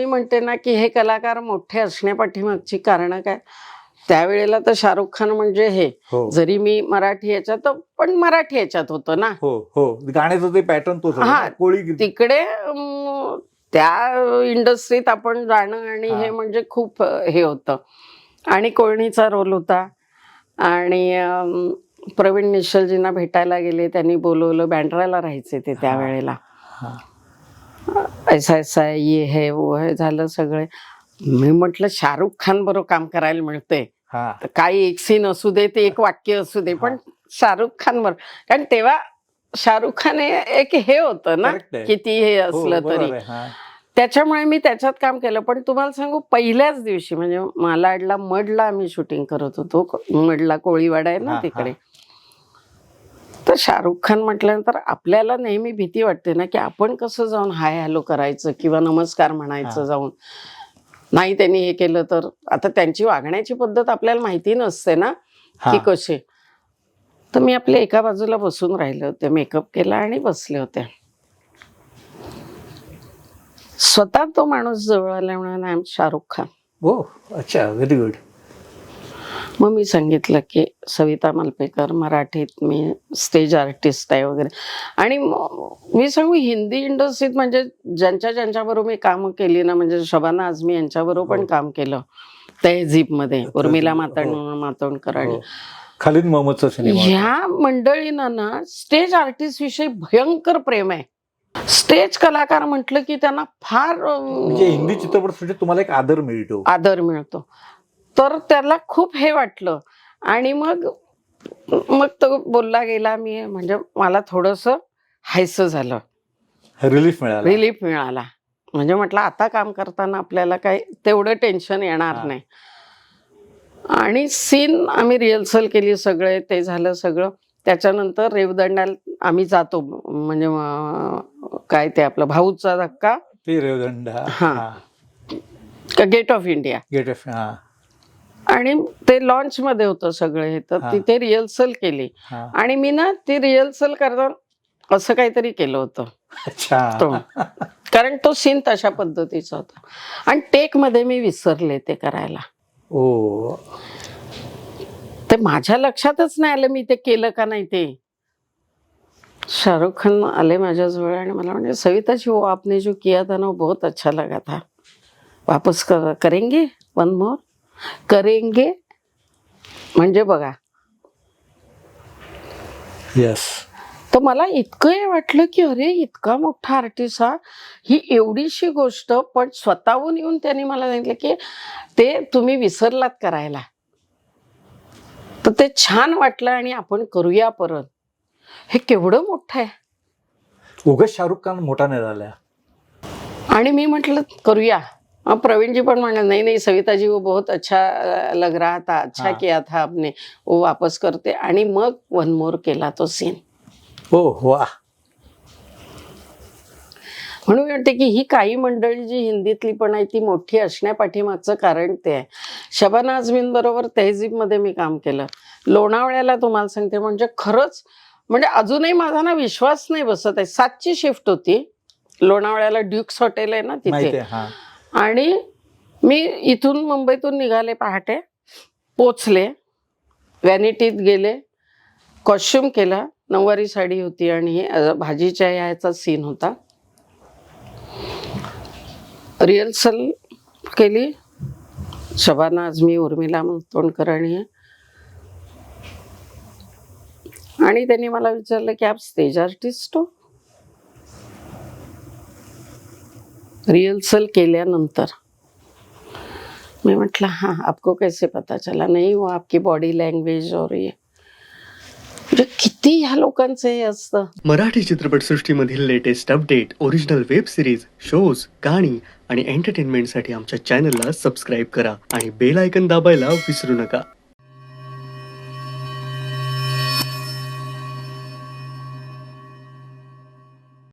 मी म्हणते ना की हे कलाकार मोठे असण्यापाठीमागची कारण काय? त्यावेळेला तर शाहरुख खान म्हणजे हे. हो. जरी मी मराठी याच्यात पण मराठी याच्यात होतो ना. हो हो. गाण्याचं ते पॅटर्न तोच हा, ना, कोळी तिकडे त्या इंडस्ट्रीत आपण जाणं आणि हा. म्हणजे खूप हे होतं. आणि कोळणीचा रोल होता. आणि प्रवीण निश्चलजींना भेटायला गेले. त्यांनी बोलवलं. बँड्राला राहायचे ते. त्यावेळेला. ऐसा ऐसा है, ये है वो है झालं सगळे. मी म्हटलं शाहरुख खान बरोबर काम करायला मिळते हा. तर काही एक सीन असू दे ते एक वाक्य असू दे पण शाहरुख खान बरोबर. कारण तेव्हा शाहरुख खान हे एक हे होतं ना Correct आहे. किती हे हो, असलं बरोबर तरी. आहे, हा. त्याच्यामुळे मी त्याच्यात काम केलं. पण तुम्हाला सांगू पहिल्याच दिवशी म्हणजे मालाडला मडला आम्ही शूटिंग करत होतो. मडला कोळीवाडा आहे हा, ना हा. तिकडे. तर शाहरुख खान म्हटल्यानंतर आपल्याला नेहमी भीती वाटते ना की आपण कसं जाऊन हाय हॅलो करायचं किंवा नमस्कार म्हणायचं. जाऊन. नाही त्यांनी हे केलं तर आता त्यांची वागण्याची पद्धत आपल्याला माहिती नसते ना. की कसे तर मी आपल्या एका बाजूला बसून राहिले होते मेकअप केला आणि बसले होते. स्वतः तो माणूस जवळ आला म्हणून आय एम शाहरुख खान. हो अच्छा व्हेरी गुड मग मी सांगितलं की सविता मालपेकर मराठीत मी स्टेज आर्टिस्ट आहे वगैरे आणि म- सांगू हिंदी इंडस्ट्रीत म्हणजे ज्यांच्या ज्यांच्याबरोबर मी कामं केली ना म्हणजे शबाना आझमी यांच्याबरोबर पण हो. काम केलं तहजीबमध्ये उर्मिला हो. मातोंड मातोंडकर आणि. खालिद मोहम्मदचा सिनेमा. ह्या मंडळींना ना स्टेज आर्टिस्ट विषयी भयंकर प्रेम आहे स्टेज कलाकार म्हटलं की त्यांना फार म्हणजे हिंदी चित्रपटसृष्टीत तुम्हाला एक आदर मिळतो आदर मिळतो तर त्याला खूप हे वाटलं. आणि मग मग तो बोलला गेला मी म्हणजे मला थोडस हायस झालं. रिलीफ मिळाला. रिलीफ मिळाला. म्हणजे म्हटलं आता काम करताना आपल्याला काही तेवढं टेन्शन येणार. नाही. आणि सीन आम्ही रिहर्सल केली सगळे ते झालं सगळं. त्याच्यानंतर रेवदंडाला आम्ही जातो. म्हणजे काय ते आपलं भाऊचा धक्का? ते रेवदंड. हा. Gate of India gate of आणि ते लॉन्च मध्ये होतं सगळं हे तर हा. तिथे रिहर्सल केली. हा. आणि मी ना ती रिहर्सल करताना असं काहीतरी केलं होतं. कारण तो सीन तशा पद्धतीचा होता. आणि टेकमध्ये मी विसरले ते करायला. ओ. ते माझ्या लक्षातच नाही आलं मी ते केलं का नाही ते. शाहरुख खान आले माझ्याजवळ आणि मला म्हणजे सविताजी वो आपने जो किया था ना बहुत अच्छा लगा था. वापस कर, करेंगे? वन मोर करेंगे? म्हणजे बघा. येस तर मला इतकं हे वाटलं की अरे इतका मोठा आर्टिस्ट हा. ही एवढीशी गोष्ट पण स्वतःहून येऊन त्यांनी मला सांगितलं की ते तुम्ही विसरलात करायला. तर ते छान वाटलं आणि आपण करूया परत. हे केवढं मोठं आहे. उगाच शाहरुख खान मोठा नाही झाला. आणि मी म्हटलं करूया. प्रवीणजी पण म्हणले नाही नाही सविताजी वो बहुत अच्छा लग रहा था अच्छा हा. किया था आपने वो वापस करते. आणि मग वन मोर केला तो सीन. हो वा म्हणून मी म्हणते की ही काही मंडळी जी हिंदीतली पण आहे ती मोठी असण्यापाठीमागचं कारण ते आहे. शबाना आझमीन बरोबर तहजीबमध्ये मी काम केलं. लोणावळ्याला तुम्हाला सांगते म्हणजे खरंच म्हणजे अजूनही माझा ना विश्वास नाही बसत आहे. सातची शिफ्ट होती. लोणावळ्याला ड्युक्स हॉटेल आहे ना तिथे. आणि मी इथून मुंबईतून निघाले पहाटे पोचले व्हॅनिटीत गेले कॉस्ट्युम केला नऊवारी साडी होती आणि हे भाजीच्या याचा सीन होता. रिहर्सल केली. शबाना आजमी उर्मिला तोंडकर आणि आणि त्यांनी मला विचारलं की आप स्टेज आर्टिस्ट हो? रिहर्सल केल्यानंतर. मी म्हटलं हाँ आपको कैसे पता चला? नहीं वो आपकी बॉडी लँग्वेज और ये. म्हणजे किती ह्या लोकांचं हे असतं. Marathi चित्रपटसृष्टीमधील latest update original web series shows गाणी आणि एंटरटेनमेंटसाठी आमच्या चॅनलला सबस्क्राईब करा आणि बेल आयकन दाबायला विसरू नका.